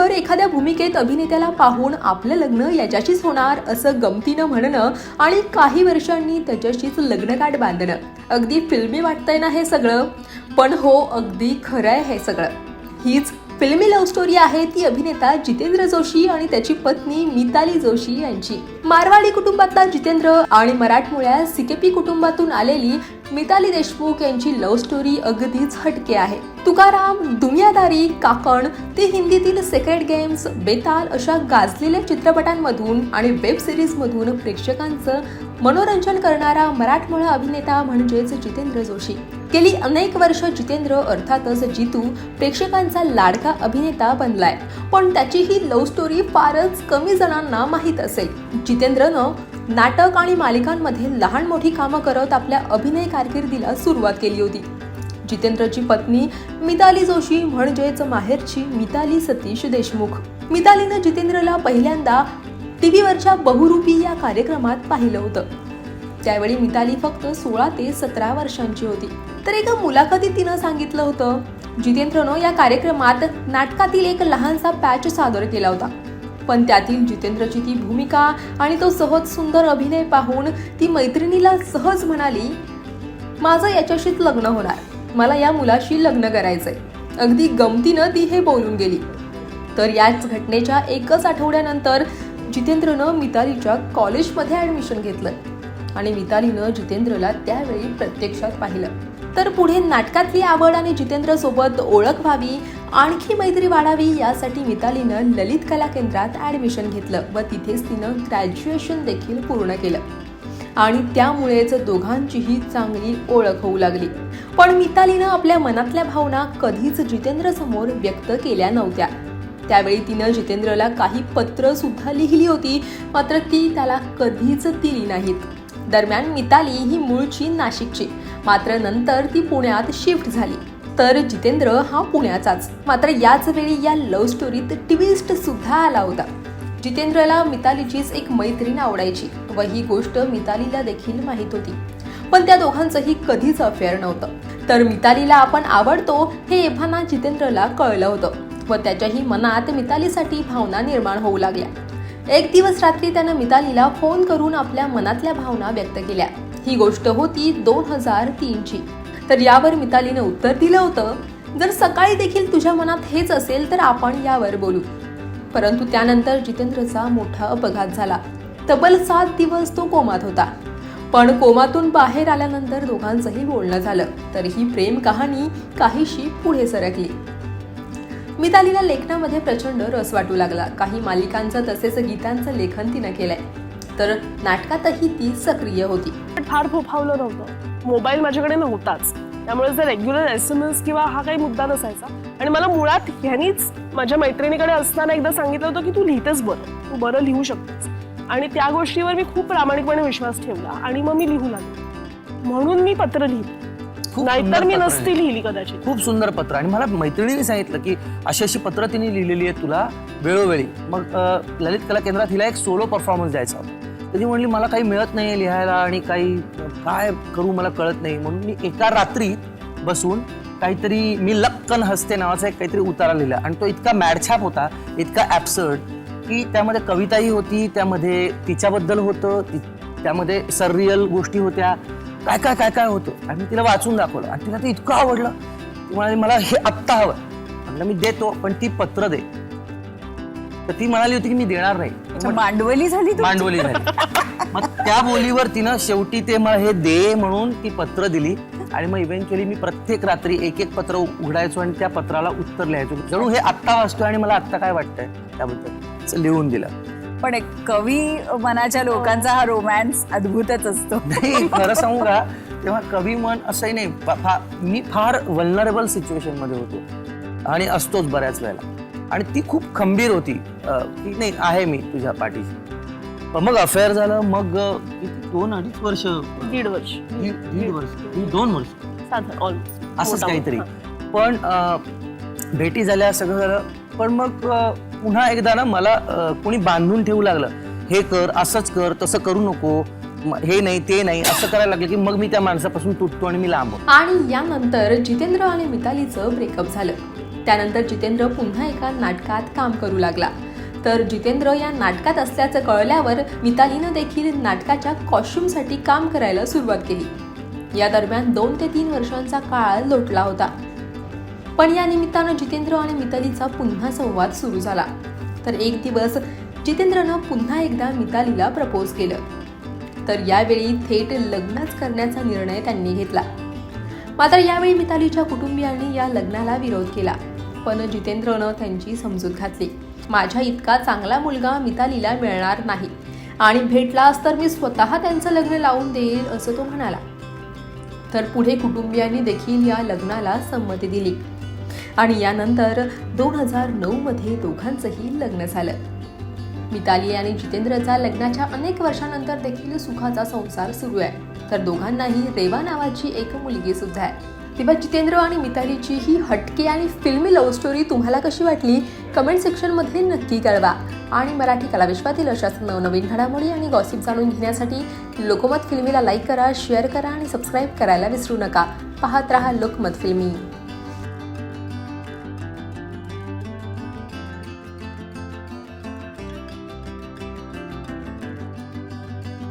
तर एखाद्या भूमिकेत अभिनेत्याला पाहून आपलं लग्न याच्याशीच होणार असं गमतीनं म्हणणं आणि काही वर्षांनी त्याच्याशीच लग्नगाठ बांधणं. अगदी फिल्मी वाटतंय ना हे सगळं? पण हो अगदी खरं आहे हे सगळं. हीच फिल्मी लव्ह स्टोरी आहे ती अभिनेता जितेंद्र जोशी आणि त्याची पत्नी मिताली जोशी यांची. मारवाडी कुटुंबातला जितेंद्र आणि मराठमोळ्या सिकेपी कुटुंबातून आलेली मिताली देशमुख यांची लव्ह स्टोरी अगदीच हटके आहे. तुकाराम दुनियादारी काकण ते हिंदीतील सेक्रेट गेम्स बेताल अशा गाजलेल्या चित्रपटांमधून आणि वेब सिरीजमधून प्रेक्षकांचं मनोरंजन करणारा मराठमोळा अभिनेता म्हणजेच जितेंद्र जोशी. गेली अनेक वर्ष जितेंद्र अर्थातच जितू प्रेक्षकांचा लाडका अभिनेता बनलाय. पण त्याची ही लव्ह स्टोरी फारच कमी जणांना माहीत असेल. जितेंद्रनं नाटक आणि मालिकांमध्ये लहान मोठी कामं करत आपल्या अभिनय कारकिर्दीला सुरुवात केली होती. जितेंद्रची पत्नी मिताली जोशी म्हणजेच माहेरची मिताली सतीश देशमुख. मितालीनं जितेंद्रला पहिल्यांदा टीव्हीवरच्या बहुरूपी या कार्यक्रमात पाहिलं होतं. त्यावेळी मिताली फक्त सोळा ते सतरा वर्षांची होती. तर एका मुलाखतीत तिनं सांगितलं होतं जितेंद्रनं या कार्यक्रमात नाटकातील एक लहानसा पॅच सादर केला होता. पण त्यातील जितेंद्रची ती भूमिका आणि तो सहज सुंदर अभिनय पाहून ती मैत्रिणीला सहज म्हणाली माझं याच्याशीच लग्न होणार. मला या मुलाशी लग्न करायचंय. अगदी गमतीनं ती हे बोलून गेली. तर याच घटनेच्या एकच आठवड्यानंतर जितेंद्रनं मितालीच्या कॉलेजमध्ये ॲडमिशन घेतलं. आणि मितालीनं जितेंद्रला त्यावेळी प्रत्यक्षात पाहिलं. तर पुढे नाटकातली आवड आणि जितेंद्र सोबत ओळख व्हावी आणखी मैत्री वाढावी यासाठी मितालीनं ललित कला केंद्रात ॲडमिशन घेतलं व तिथेच तिनं ग्रॅज्युएशन देखील पूर्ण केलं. आणि त्यामुळेच दोघांचीही चांगली ओळख होऊ लागली. पण मितालीनं आपल्या मनातल्या भावना कधीच जितेंद्र समोर व्यक्त केल्या नव्हत्या. त्यावेळी तिनं जितेंद्रला काही पत्र सुद्धा लिहिली होती मात्र ती त्याला कधीच दिली नाहीत. दरम्यान मिताली ही मूळची नाशिकची. मात्र नंतर ती पुण्यात शिफ्ट झाली. तर जितेंद्र हा पुण्याचाच. मात्र याच वेळी या लव्ह स्टोरीत ट्विस्ट सुद्धा आला होता. जितेंद्रला मितालीचीच एक मैत्रीण आवडायची व ही गोष्ट मितालीला देखील माहीत होती. पण त्या दोघांचंही कधीच अफेअर नव्हतं. तर मितालीला आपण आवडतो हे एव्हाना जितेंद्रला कळलं होतं व त्याच्याही मनात मितालीसाठी भावना निर्माण होऊ लागल्या. एक दिवस रात्री त्यानं मितालीला फोन करून आपल्या मनातल्या भावना व्यक्त केल्या. ही गोष्ट होती दोन हजार तीनची. तर यावर मितालीनं उत्तर दिलं होतं जर सकाळी देखील तुझ्या मनात हेच असेल तर आपण यावर बोलू. परंतु त्यानंतर जितेंद्रचा मोठा अपघात झाला. तब्बल सात दिवस तो कोमात होता. पण कोमातून बाहेर आल्यानंतर दोघांचंही बोलणं झालं. तर ही प्रेम कहाणी काहीशी पुढे सरकली. मितालीला लेखनामध्ये प्रचंड रस वाटू लागला. काही मालिकांचं तसेच गीतांचं लेखन तिनं केलंय. तर नाटकातही ती सक्रिय होती. पण फार फोफावलं नव्हतं. मोबाईल माझ्याकडे नव्हताच. त्यामुळे जर रेग्युलर एस एम एस किंवा हा काही मुद्दा नसायचा. आणि मला मुळात ह्यानीच माझ्या मैत्रिणीकडे असताना एकदा सांगितलं होतं की तू लिहितेस बरं. तू बरं लिहू शकतेस. आणि त्या गोष्टीवर मी खूप प्रामाणिकपणे विश्वास ठेवला आणि मग मी लिहू लागले. म्हणून मी पत्र लिहिली. खूप नाहीतर सुंदर मी पत्र नसती. लिहिली कदाचित. खूप सुंदर पत्र आणि मला मैत्रिणीने सांगितलं की अशी अशी पत्र तिने लिहिलेली आहेत तुला वेळोवेळी. मग अ, ललित कला केंद्रात हिला एक सोलो परफॉर्मन्स द्यायचा होता. तर ती म्हणली मला काही मिळत नाही लिहायला आणि काही काय करू मला कळत नाही. म्हणून मी एका रात्री बसून काहीतरी मी लक्कन हसते नावाचा एक काहीतरी उतारा लिहिला. आणि तो इतका मॅडछाप होता इतका ॲब्सर्ड की त्यामध्ये कविताही होती त्यामध्ये तिच्याबद्दल होतं ति- त्यामध्ये सररियल गोष्टी होत्या. काय काय काय काय होतं? आणि मी तिला वाचून दाखवलं. आणि तिला ते इतकं आवडलं. ती म्हणाली मला हे आत्ता हवं म्हणलं मी देतो पण ती पत्र दे. तर ती म्हणाली होती की मी देणार नाही. मांडवली झाली तुमची? मांडवली झाली. मग त्या बोलीवर तिनं शेवटी ते मला हे दे म्हणून ती पत्र दिली. आणि मग इव्हेंच्युअली मी प्रत्येक रात्री एक एक पत्र उघडायचो आणि त्या पत्राला उत्तर लिहायचो. जणू हे आत्ता वाचतोय आणि मला आत्ता काय वाटतंय त्याबद्दल. असं लिहून दिलं. पण एक कवी मनाच्या लोकांचा हा रोमॅन्स अद्भुतच असतो. नाही खरं सांगू का तेव्हा कवी मन असंही नाही. फा- मी फार वल्नरेबल सिच्युएशनमध्ये होतो. आणि असतोच बऱ्याच वेळेला. आणि ती खूप खंबीर होती. की नाही आहे मी तुझ्या पाठीशी. पण मग अफेअर झालं मग दोन अडीच वर्ष? दीड वर्ष. दीड वर्ष. दोन वर्ष. असंच काहीतरी. पण भेटी झाल्या सगळं झालं. पण मग पुन्हा एकदा ना मला कोणी बांधून ठेवू लागलं हे कर असंच कर तसं करू नको हे नाही ते नाही असं करायला लागलं की मग मी त्या माणसापासून तुटतो आणि मी लांब आणि यानंतर जितेंद्र आणि मितालीचं ब्रेकअप झालं. त्यानंतर जितेंद्र पुन्हा एका नाटकात काम करू लागला. तर जितेंद्र या नाटकात असल्याचं कळल्यावर मितालीनं देखील नाटकाच्या कॉस्ट्युमसाठी काम करायला सुरुवात केली. या दरम्यान दोन ते तीन वर्षांचा काळ लोटला होता. पण या निमित्तानं जितेंद्र आणि मितालीचा पुन्हा संवाद सुरू झाला. तर एक दिवस जितेंद्रनं पुन्हा एकदा मितालीला प्रपोज केलं. तर यावेळी थेट लग्नच करण्याचा निर्णय त्यांनी घेतला. मात्र यावेळी मितालीच्या कुटुंबियांनी या लग्नाला विरोध केला. पण जितेंद्रनं त्यांची समजूत घातली. माझ्या इतका चांगला मुलगा मितालीला मिळणार नाही. आणि भेटलास तर मी स्वतः त्यांचं लग्न लावून देईल असं तो म्हणाला. तर पुढे कुटुंबियांनी देखील या लग्नाला संमती दिली. आणि यानंतर दोन हजार नऊ मध्ये दोघांचंही लग्न झालं. मिताली आणि जितेंद्रचा लग्नाच्या अनेक वर्षानंतर देखील सुखाचा संसार सुरू आहे. तर दोघांनाही रेवा नावाची एक मुलगी सुद्धा आहे. तेव्हा जितेंद्र आणि मितालीची ही हटके आणि फिल्मी लव्ह स्टोरी तुम्हाला कशी वाटली? कमेंट सेक्शनमध्ये नक्की कळवा. आणि मराठी कलाविश्वातील अशाच नवनवीन घडामोडी आणि गॉसिप जाणून घेण्यासाठी लोकमत फिल्मीला लाईक करा शेअर करा आणि सबस्क्राईब करायला विसरू नका. पाहत रहा लोकमत फिल्मी.